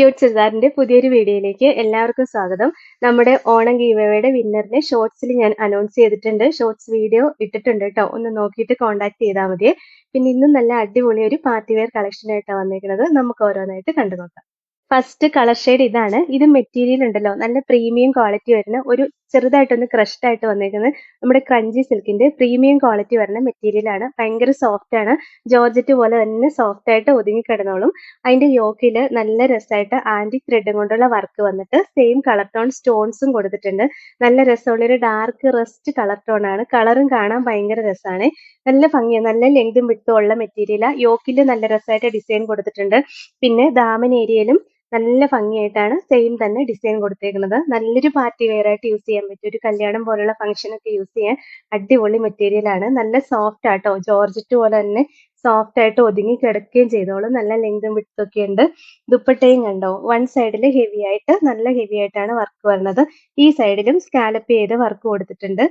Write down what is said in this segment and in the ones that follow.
Cute ചുരിദാറിന്റെ പുതിയൊരു വീഡിയോയിലേക്ക് എല്ലാവർക്കും സ്വാഗതം. നമ്മുടെ ഓണം ഗീവയുടെ വിന്നറിനെ ഷോർട്സിൽ ഞാൻ അനൗൺസ് ചെയ്തിട്ടുണ്ട്. ഷോർട്സ് വീഡിയോ ഇട്ടിട്ടുണ്ട് കേട്ടോ ഒന്ന് നോക്കിയിട്ട് കോൺടാക്ട് ചെയ്താൽ മതി. പിന്നെ ഇന്നും നല്ല അടിപൊളി ഒരു പാർട്ടി വെയർ കളക്ഷൻ ആയിട്ടാണ് വന്നിരിക്കുന്നത് നമുക്ക് ഓരോന്നായിട്ട് കണ്ടു നോക്കാം ഫസ്റ്റ് കളർ ഷെയ്ഡ് ഇതാണ്. ഇത് മെറ്റീരിയൽ ഉണ്ടല്ലോ. നല്ല പ്രീമിയം ക്വാളിറ്റി വരുന്ന ഒരു ചെറുതായിട്ടൊന്ന് ക്രഷ്ഡ് ആയിട്ട് വന്നേക്കുന്നത്. നമ്മുടെ ക്രഞ്ചി സിൽക്കിന്റെ പ്രീമിയം ക്വാളിറ്റി വരുന്ന മെറ്റീരിയലാണ് ഭയങ്കര സോഫ്റ്റ് ആണ്. ജോർജറ്റ് പോലെ തന്നെ സോഫ്റ്റ് ആയിട്ട് ഒതുങ്ങി കിടന്നോളും. അതിന്റെ യോക്കിൽ നല്ല രസമായിട്ട് ആന്റി ത്രെഡും കൊണ്ടുള്ള വർക്ക് വന്നിട്ട് സെയിം കളർ ടോൺ സ്റ്റോൺസും കൊടുത്തിട്ടുണ്ട്. നല്ല രസമുള്ള ഒരു ഡാർക്ക് റെസ്റ്റ് കളർ ടോൺ ആണ്. കളറും കാണാൻ ഭയങ്കര രസമാണ്. നല്ല ഭംഗിയാണ് നല്ല ലെങ്തും വിട്ടും ഉള്ള മെറ്റീരിയൽ യോക്കിൽ നല്ല രസമായിട്ട് ഡിസൈൻ കൊടുത്തിട്ടുണ്ട്. പിന്നെ ദാമൻ ഏരിയയിലും നല്ല ഭംഗിയായിട്ടാണ് സെയിം തന്നെ ഡിസൈൻ കൊടുത്തേക്കുന്നത്. നല്ലൊരു പാർട്ടി വെയർ ആയിട്ട് യൂസ് ചെയ്യാൻ പറ്റും. ഒരു കല്യാണം പോലുള്ള ഫംഗ്ഷൻ ഒക്കെ യൂസ് ചെയ്യാൻ അടിപൊളി മെറ്റീരിയൽ ആണ്. നല്ല സോഫ്റ്റ് ആട്ടോ ജോർജറ്റ് പോലെ തന്നെ സോഫ്റ്റ് ആയിട്ട് ഒതുങ്ങി കിടക്കുകയും ചെയ്തോളും. നല്ല ലെങ്തും വിട്ടൊക്കെ ഉണ്ട്. ദുപ്പട്ടയും കണ്ടോ? വൺ സൈഡിൽ ഹെവി ആയിട്ട് നല്ല ഹെവി ആയിട്ടാണ് വർക്ക് വരുന്നത് ഈ സൈഡിലും സ്കാലപ്പ് ചെയ്ത് വർക്ക് കൊടുത്തിട്ടുണ്ട്.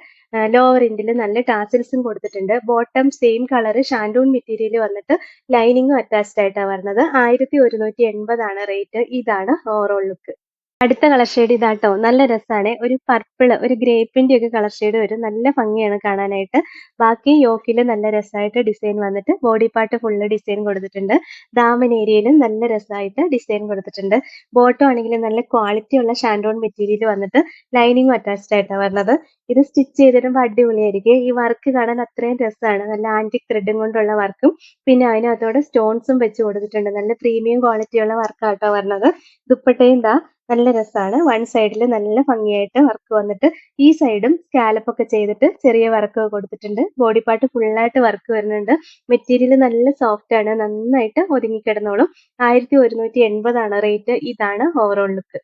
ലോവർ എൻഡിൽ നല്ല ടാസിൽസും കൊടുത്തിട്ടുണ്ട്. Bottom same colour shantoon material വന്നിട്ട് ലൈനിങ്ങും അറ്റാച്ച്ഡ് ആയിട്ടാണ് വരുന്നത് ആയിരത്തി ഒരുന്നൂറ്റി എൺപതാണ് റേറ്റ് ഇതാണ് ഓവറോൾ ലുക്ക് അടുത്ത കളർ ഷെയ്ഡ് ഇതാട്ടോ. നല്ല രസമാണ് ഒരു പർപ്പിൾ ഒരു ഗ്രേപ്പിന്റെ ഒക്കെ കളർ ഷെയ്ഡ് വരും. നല്ല ഭംഗിയാണ് കാണാനായിട്ട്. ബാക്കി യോക്കിൽ നല്ല രസമായിട്ട് ഡിസൈൻ വന്നിട്ട് ബോഡി പാർട്ട് ഫുള്ള് ഡിസൈൻ കൊടുത്തിട്ടുണ്ട്. ദാമൻ ഏരിയയിലും നല്ല രസമായിട്ട് ഡിസൈൻ കൊടുത്തിട്ടുണ്ട്. ബോട്ടം ആണെങ്കിലും നല്ല ക്വാളിറ്റി ഉള്ള ഷാൻഡോൺ മെറ്റീരിയൽ വന്നിട്ട് ലൈനിങ് അറ്റാച്ച്ഡ് ആയിട്ടാണ് വരുന്നത് ഇത് സ്റ്റിച്ച് ചെയ്തിടുമ്പോൾ അടിപൊളിയായിരിക്കും. ഈ വർക്ക് കാണാൻ അത്രയും രസമാണ് നല്ല ആന്റിക് ത്രെഡും കൊണ്ടുള്ള വർക്കും പിന്നെ അതിനകത്തോടെ സ്റ്റോൺസും വെച്ച് കൊടുത്തിട്ടുണ്ട്. നല്ല പ്രീമിയം ക്വാളിറ്റിയുള്ള വർക്കാട്ടോ വരുന്നത് ദുപ്പട്ടയും ദാ നല്ല രസമാണ് വൺ സൈഡിൽ നല്ല ഭംഗിയായിട്ട് വർക്ക് വന്നിട്ട് ഈ സൈഡും സ്കാലപ്പ് ഒക്കെ ചെയ്തിട്ട് ചെറിയ വർക്ക് കൊടുത്തിട്ടുണ്ട്. ബോഡി പാർട്ട് ഫുള്ളായിട്ട് വർക്ക് വരുന്നുണ്ട്. മെറ്റീരിയൽ നല്ല സോഫ്റ്റ് ആണ്. നന്നായിട്ട് ഒതുങ്ങിക്കിടന്നോളും ആയിരത്തി ഒരുന്നൂറ്റി എൺപതാണ് റേറ്റ് ഇതാണ് ഓവറോൾ ലുക്ക്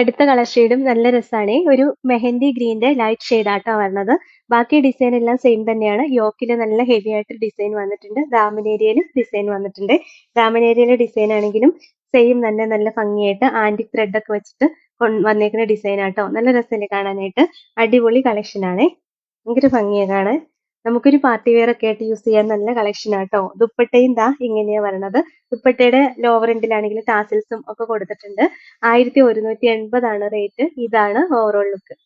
അടുത്ത കളർ ഷെയ്ഡും നല്ല രസമാണ് ഒരു മെഹന്തി ഗ്രീന്റെ ലൈറ്റ് ഷെയ്ഡ് ആട്ടോ വരുന്നത് ബാക്കി ഡിസൈൻ എല്ലാം സെയിം തന്നെയാണ്. യോക്കിൽ നല്ല ഹെവി ആയിട്ട് ഡിസൈൻ വന്നിട്ടുണ്ട്. ദാമനേരിയയിലും ഡിസൈൻ വന്നിട്ടുണ്ട്. ദാമനേരിയയിലെ ഡിസൈൻ ആണെങ്കിലും സെയിം തന്നെ നല്ല ഭംഗിയായിട്ട് ആന്റിക് ത്രെഡ് ഒക്കെ വെച്ചിട്ട് വന്നേക്കുന്ന ഡിസൈൻ ആട്ടോ. നല്ല രസമല്ലേ കാണാനായിട്ട്. അടിപൊളി കളക്ഷൻ ആണ്. ഭയങ്കര ഭംഗിയാണ് കാണാൻ. നമുക്കൊരു പാർട്ടി വെയർ ഒക്കെ ആയിട്ട് യൂസ് ചെയ്യാൻ നല്ല കളക്ഷൻ ആട്ടോ ദുപ്പട്ടയും ദാ ഇങ്ങനെയാ വരണത്. ദുപ്പട്ടയുടെ ലോവർ എൻഡിലാണെങ്കിൽ ടാസിൽസും ഒക്കെ കൊടുത്തിട്ടുണ്ട്. ആയിരത്തി ഒരുന്നൂറ്റി എൺപതാണ് റേറ്റ് ഇതാണ് ഓവറോൾ ലുക്ക്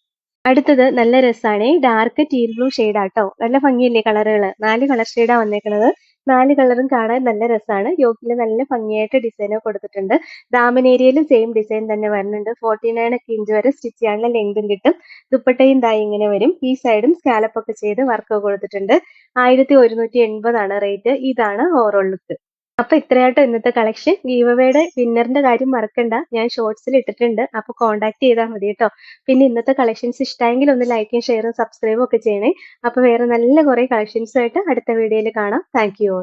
അടുത്തത് നല്ല രസമാണ് ഡാർക്ക് ടീൽ ബ്ലൂ ഷെയ്ഡ് ആട്ടോ നല്ല ഭംഗിയല്ലേ കളറുകൾ നാല് കളർ ഷെയ്ഡാണ് വന്നേക്കുന്നത് നാല് കളറും കാണാൻ നല്ല രസമാണ് യോക്കിൽ നല്ല ഭംഗിയായിട്ട് ഡിസൈനോ കൊടുത്തിട്ടുണ്ട്. ദാമൻ ഏരിയയിലും സെയിം ഡിസൈൻ തന്നെ വരുന്നുണ്ട്. ഫോർട്ടി നയൻ ഒക്കെ ഇഞ്ച് വരെ സ്റ്റിച്ച് ചെയ്യാനുള്ള ലെങ്തും കിട്ടും. ദുപ്പട്ടയും ദാ ഇങ്ങനെ വരും. ഈ സൈഡും സ്കാലപ്പൊക്കെ ചെയ്ത് വർക്ക് കൊടുത്തിട്ടുണ്ട്. ആയിരത്തി ഒരുന്നൂറ്റി എൺപതാണ് റേറ്റ് ഇതാണ് ഓവറോൾ ലുക്ക് അപ്പൊ ഇത്രയായിട്ടും ഇന്നത്തെ കളക്ഷൻ ഗീവവേയുടെ വിന്നറിന്റെ കാര്യം മറക്കണ്ട. ഞാൻ ഷോർട്സിൽ ഇട്ടിട്ടുണ്ട്. അപ്പൊ കോൺടാക്ട് ചെയ്താൽ മതി കേട്ടോ പിന്നെ ഇന്നത്തെ കളക്ഷൻസ് ഇഷ്ടമെങ്കിൽ ഒന്ന് ലൈക്കും ഷെയറും സബ്സ്ക്രൈബും ഒക്കെ ചെയ്യണേ. അപ്പൊ വേറെ നല്ല കുറെ കളക്ഷൻസുമായിട്ട് അടുത്ത വീഡിയോയിൽ കാണാം. Thank you